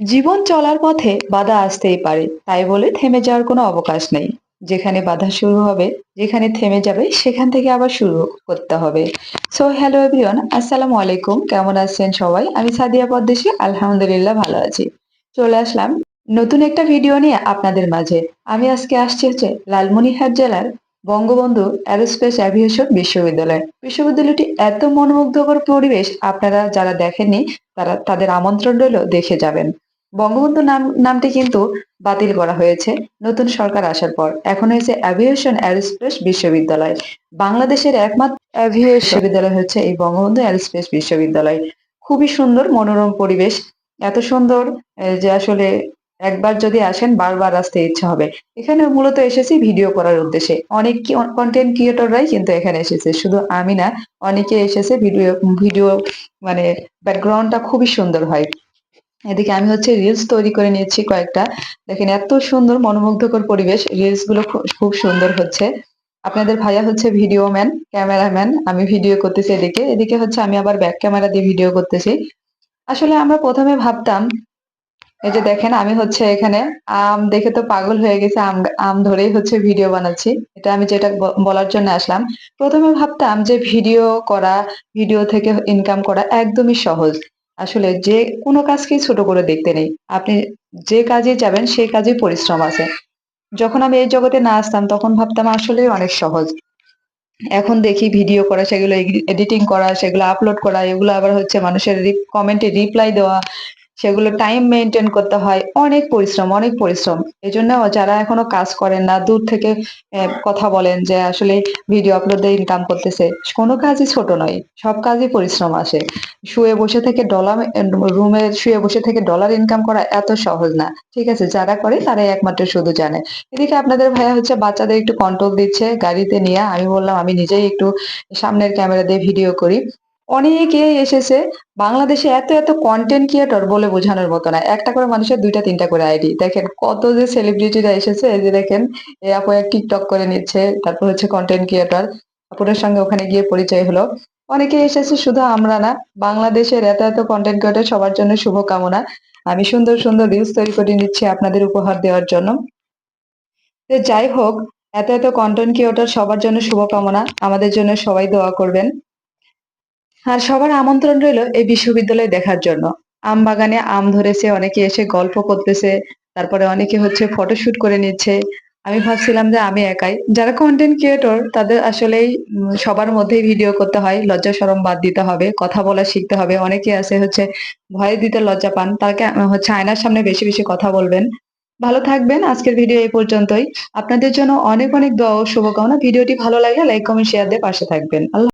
জীবন চলার পথে বাধা আসতেই পারে, তাই বলে থেমে যাওয়ার কোনো অবকাশ নেই। যেখানে বাধা শুরু হবে, যেখানে থেমে যাবে, সেখান থেকে আবার শুরু করতে হবে। সো হ্যালো এভরিওয়ান আসসালামু আলাইকুম, কেমন আছেন সবাই? আমি সাদিয়া পদ্দেশি আলহামদুলিল্লাহ ভালো আছি। চলে আসলাম নতুন একটা ভিডিও নিয়ে আপনাদের মাঝে। আমি আজকে আসছি হচ্ছে লালমনিরহাট জেলার বঙ্গবন্ধু অ্যারোস্পেস অ্যাভিয়েশন বিশ্ববিদ্যালয়। বিশ্ববিদ্যালয়টি এত মনোমুগ্ধকর পরিবেশ আপনারা যারা দেখেননি, তারা তাদের আমন্ত্রণ রইল দেখে যাবেন। বঙ্গবন্ধু নাম, নামটি কিন্তু বাতিল করা হয়েছে। নতুন সরকার আসার পর। এখন হয়েছে অ্যাভিয়েশন অ্যারোস্পেস বিশ্ববিদ্যালয়। বাংলাদেশের একমাত্র অ্যাভিয়েশন বিশ্ববিদ্যালয় হচ্ছে এই বঙ্গবন্ধু অ্যারোস্পেস বিশ্ববিদ্যালয়। খুবই সুন্দর, মনোরম পরিবেশ। এত সুন্দর যে আসলে একবার যদি আসেন, বারবার আসতে ইচ্ছা হবে। এখানে মূলত এসেছি ভিডিও করার উদ্দেশ্যে। অনেক কন্টেন্ট ক্রিয়েটররাই কিন্তু এখানে এসেছে। শুধু আমি না, অনেকে এসেছে ভিডিও ভিডিও মানে ব্যাকগ্রাউন্ডটা খুবই সুন্দর হয়। এদিকে আমি হচ্ছে রিলস তৈরি করে নিয়েছি কয়েকটা। দেখেন এত সুন্দর মনোমুগ্ধকর পরিবেশ রিলসগুলো খুব সুন্দর হচ্ছে। আপনাদের ভাইয়া হচ্ছে ভিডিও ম্যান ক্যামেরাম্যান আমি ভিডিও করতেছি এদিকে। এদিকে হচ্ছে আমি আবার ব্যাক ক্যামেরা দিয়ে ভিডিও করতেছি। আসলে আমরা প্রথমে ভাবতাম, এই যে দেখেন আমি হচ্ছে এখানে আম দেখে তো পাগল হয়ে গেছে, আম আম ধরেই হচ্ছে ভিডিও বানাচ্ছি। এটা আমি যেটা বলার জন্য আসলাম। প্রথমে ভাবতাম যে ভিডিও করা ভিডিও থেকে ইনকাম করা একদমই সহজ। আসলে যে কোনো কাজকেই ছোট করে দেখতে নেই। আপনি যে কাজে যাবেন, সেই কাজে পরিশ্রম আছে। যখন আমি এই জগতে না আসতাম, তখন ভাবতাম আসলে অনেক সহজ। এখন দেখি ভিডিও করা, সেগুলো এডিটিং করা, সেগুলো আপলোড করা, এগুলো আবার হচ্ছে মানুষের কমেন্টে রিপ্লাই দেওয়া সেগুলো টাইম মেনটেন করতে হয়। অনেক পরিশ্রম অনেক পরিশ্রম। এই জন্য যারা এখনও কাজ করেন না, দূর থেকে কথা বলেন যে আসলে ভিডিও আপলোড দিয়ে ইনকাম করতেছে। কোনো কাজই ছোট নয়, সব কাজই পরিশ্রম আসে। শুয়ে বসে থেকে ডলার রুমে শুয়ে বসে থেকে ডলার ইনকাম করা এত সহজ না। ঠিক আছে, যারা করে তারাই একমাত্র শুধু জানে। এদিকে আপনাদের ভাইয়া হচ্ছে বাচ্চাদের একটু কন্ট্রোল দিচ্ছে, গাড়িতে নিয়ে। আমি বললাম, আমি নিজেই একটু সামনের ক্যামেরা দিয়ে ভিডিও করি। অনেকে এসেছে বাংলাদেশে এত এত কন্টেন্ট ক্রিয়েটর বলে বোঝানোর মতো না। একটা করে মানুষের দুইটা, তিনটা করে আইডি দেখেন কত যে সেলিব্রিটিরা এসেছে, এই যে দেখেন এই আপু টিকটক করে নিচ্ছে, তারপর হচ্ছে কন্টেন্ট ক্রিয়েটর আপুরের সঙ্গে ওখানে গিয়ে পরিচয় হলো। অনেকে এসেছে শুধু আমরা না, বাংলাদেশের এত এত কন্টেন্ট ক্রিয়েটর সবার জন্য শুভকামনা। আমি সুন্দর সুন্দর রিলস তৈরি করে নিচ্ছি আপনাদের উপহার দেওয়ার জন্য। যাই হোক, এত এত কন্টেন্ট ক্রিয়েটর সবার জন্য শুভকামনা। আমাদের জন্য সবাই দোয়া করবেন। আর সবার আমন্ত্রণ রইল এই বিশ্ববিদ্যালয় দেখার জন্য। আম বাগানে আম ধরেছে, অনেকে এসে গল্প করতেছে, তারপরে অনেকে হচ্ছে ফটোশুট করে নিচ্ছে। আমি ভাবছিলাম যে আমি একাই। যারা কন্টেন্ট ক্রিয়েটর তাদের আসলেই সবার মধ্যেই ভিডিও করতে হয়, লজ্জা শরম বাদ দিতে হবে, কথা বলা শিখতে হবে। অনেকে আছে হচ্ছে ভয় দিতে লজ্জা পান, তাকে হচ্ছে আয়নার সামনে বেশি বেশি কথা বলবেন। ভালো থাকবেন, আজকের ভিডিও এই পর্যন্তই। আপনাদের জন্য অনেক অনেক দোয়া ও শুভকামনা। ভিডিওটি ভালো লাগলে লাইক কমেন্ট শেয়ার দিয়ে পাশে থাকবেন। আল্লাহ